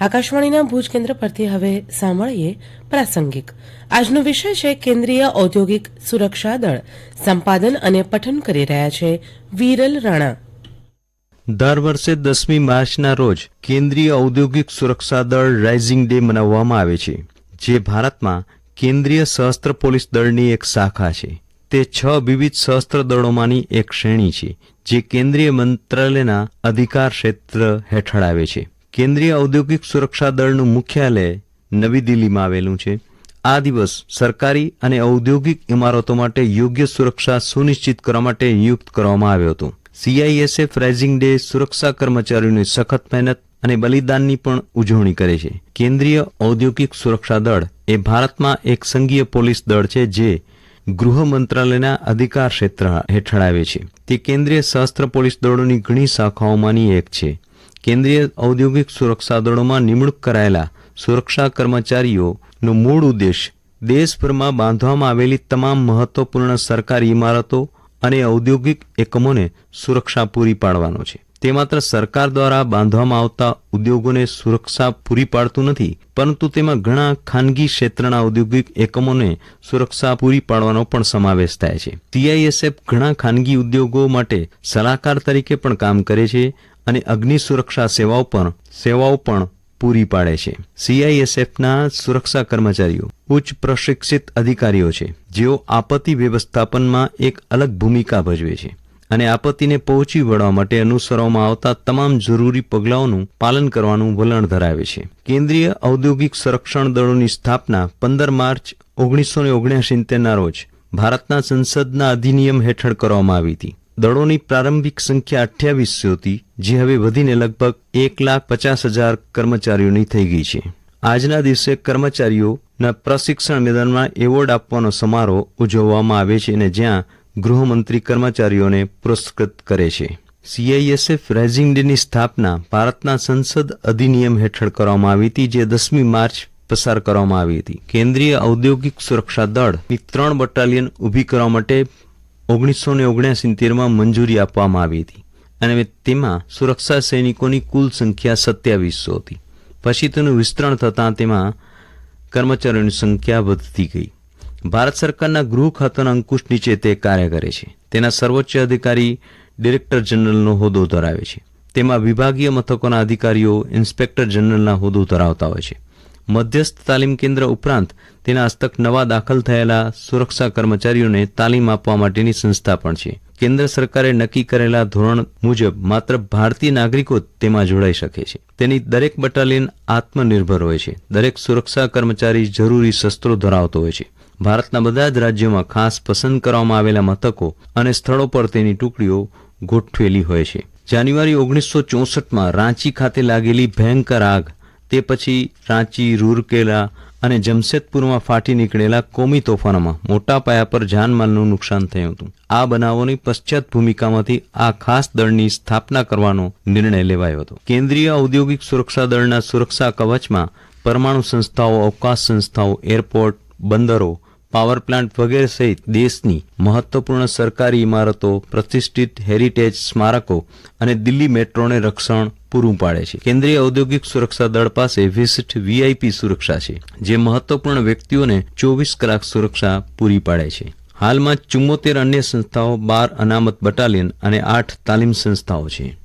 આકાશવાણીના ભુજ કેન્દ્ર પરથી હવે સાંભળીએ પ્રાસંગિક. આજનો વિષય છે કેન્દ્રીય ઔદ્યોગિક સુરક્ષા દળ. સંપાદન અને પઠન કરી રહ્યા છે વીરલ રાણા. દર વર્ષે દસમી માર્ચના રોજ કેન્દ્રીય ઔદ્યોગિક સુરક્ષા દળ રાઇઝિંગ ડે મનાવવામાં આવે છે, જે ભારતમાં કેન્દ્રીય સહસ્ત્ર પોલીસ દળની એક શાખા છે. તે છ વિવિધ સહસ્ત્ર દળોમાંની એક શ્રેણી છે, જે કેન્દ્રીય મંત્રાલયના અધિકાર ક્ષેત્ર હેઠળ આવે છે. કેન્દ્રીય ઔદ્યોગિક સુરક્ષા દળનું મુખ્યાલય નવી દિલ્હીમાં આવેલું છે. આ દિવસ સરકારી અને ઔદ્યોગિક ઇમારતો માટે યોગ્ય સુરક્ષા સુનિશ્ચિત કરવા માટે નિયુક્ત કરવામાં આવ્યો હતો. સીઆઈએસએફ રાઇઝિંગ ડે સુરક્ષા કર્મચારીઓની સખત મહેનત અને બલિદાનની પણ ઉજવણી કરે છે. કેન્દ્રીય ઔદ્યોગિક સુરક્ષા દળ એ ભારતમાં એક સંઘીય પોલીસ દળ છે જે ગૃહ મંત્રાલયના અધિકાર ક્ષેત્ર હેઠળ આવે છે. તે કેન્દ્રીય સહસ્ત્ર પોલીસ દળોની ઘણી શાખાઓમાંની એક છે. કેન્દ્રીય ઔદ્યોગિક સુરક્ષા દળોમાં નિમણૂક કરાયેલા સુરક્ષા કર્મચારીઓનો મૂળ ઉદ્દેશ દેશભરમાં બાંધવામાં આવેલી તમામ મહત્વપૂર્ણ સરકારી ઇમારતો અને ઔદ્યોગિક એકમોને સુરક્ષા પૂરી પાડવાનો છે. તે માત્ર સરકાર દ્વારા બાંધવામાં આવતા ઉદ્યોગોને સુરક્ષા પૂરી પાડતું નથી, પરંતુ તેમાં ઘણા ખાનગી ક્ષેત્રના ઔદ્યોગિક એકમોને સુરક્ષા પૂરી પાડવાનો પણ સમાવેશ થાય છે. સીઆઈએસએફ ઘણા ખાનગી ઉદ્યોગો માટે સલાહકાર તરીકે પણ કામ કરે છે અને અગ્નિ સુરક્ષા સેવાઓ પણ સેવાઓ પણ પૂરી પાડે છે. સીઆઈએસએફના સુરક્ષા કર્મચારીઓ ઉચ્ચ પ્રશિક્ષિત અધિકારીઓ છે, જેઓ આપત્તિ વ્યવસ્થાપનમાં એક અલગ ભૂમિકા ભજવે છે. અને આપત્તિને પહોંચી વળવા માટે અનુસરવામાં આવતા તમામ જરૂરી પગલાઓનું પાલન કરવાનું વલણ ધરાવે છે. કેન્દ્રીય ઔદ્યોગિક સંરક્ષણ દળોની સ્થાપના પંદર માર્ચ ઓગણીસો ને ઓગણસિત્તેરના રોજ ભારતના સંસદના અધિનિયમ હેઠળ કરવામાં આવી હતી. દળોની પ્રારંભિક સંખ્યા અઠ્યાવીસો હતી, જે હવે વધીને લગભગ એક લાખ પચાસ હજાર કર્મચારીઓની થઈ ગઈ છે. આજના દિવસે કર્મચારીઓના પ્રશિક્ષણ મેદાનમાં એવોર્ડ આપવાનો સમારોહ ઉજવવામાં આવે છે અને જ્યાં ગૃહમંત્રી કર્મચારીઓને પુરસ્કૃત કરે છે. સીઆઈએસએફ રાઇઝિંગ ડેની સ્થાપના ભારતના સંસદ અધિનિયમ હેઠળ કરવામાં આવી હતી, જે દસમી માર્ચ પસાર કરવામાં આવી હતી. કેન્દ્રીય ઔદ્યોગિક સુરક્ષા દળની ત્રણ બટાલિયન ઊભી કરવા માટે ઓગણીસો ને ઓગણસિત્તેરમાં મંજૂરી આપવામાં આવી હતી અને તેમાં સુરક્ષા સૈનિકોની કુલ સંખ્યા સત્યાવીસો હતી. પછી તેનું વિસ્તરણ થતાં તેમાં કર્મચારીઓની સંખ્યા વધતી ગઈ. ભારત સરકારના ગૃહ ખાતાના અંકુશ નીચે તે કાર્ય કરે છે. તેના સર્વોચ્ચ અધિકારી ડિરેક્ટર જનરલનો હોદ્દો ધરાવે છે. તેમાં વિભાગીય મથકોના અધિકારીઓ ઇન્સ્પેક્ટર જનરલના હોદ્દો ધરાવતા હોય છે. મધ્યસ્થ તાલીમ કેન્દ્ર ઉપરાંત તેના હસ્તક નવા દાખલ થયેલા સુરક્ષા કર્મચારીઓને તાલીમ આપવા માટેની સંસ્થા પણ છે. કેન્દ્ર સરકારે નક્કી કરેલા ધોરણ મુજબ માત્ર ભારતીય નાગરિકો તેમાં જોડાઈ શકે છે. તેની દરેક બટાલિયન આત્મનિર્ભર હોય છે. દરેક સુરક્ષા કર્મચારી જરૂરી શસ્ત્રો ધરાવતો હોય છે. ભારતના બધા જ રાજ્યોમાં ખાસ પસંદ કરવામાં આવેલા મથકો અને સ્થળો પર તેની ટુકડીઓ ગોઠવેલી હોય છે. જાન્યુઆરી ઓગણીસો ચોસઠમાં રાંચી ખાતે લાગેલી ભયંકર આગ, તે પછી રાંચી, રૂરકેલા અને જમશેદપુરમાં ફાટી નીકળેલા કોમી તોફાનોમાં મોટા પાયા પર જાનમાલનું નુકસાન થયું હતું. આ બનાવોની પશ્ચાત ભૂમિકામાંથી આ ખાસ દળની સ્થાપના કરવાનો નિર્ણય લેવાયો હતો. કેન્દ્રીય ઔદ્યોગિક સુરક્ષા દળના સુરક્ષા કવચમાં પરમાણુ સંસ્થાઓ, અવકાશ સંસ્થાઓ, એરપોર્ટ, બંદરો પાવર પ્લાન્ટ વગેરે સહિત દેશની મહત્વપૂર્ણ સરકારી ઇમારતો, પ્રતિષ્ઠિત હેરિટેજ સ્મારકો અને દિલ્હી મેટ્રોને રક્ષણ પૂરું પાડે છે. કેન્દ્રીય ઔદ્યોગિક સુરક્ષા દળ પાસે વિશિષ્ટ વીઆઈપી સુરક્ષા છે, જે મહત્વપૂર્ણ વ્યક્તિઓને ચોવીસ કલાક સુરક્ષા પૂરી પાડે છે. હાલમાં ચુમ્મોતેર અન્ય સંસ્થાઓ બાર અનામત બટાલિયન અને આઠ તાલીમ સંસ્થાઓ છે.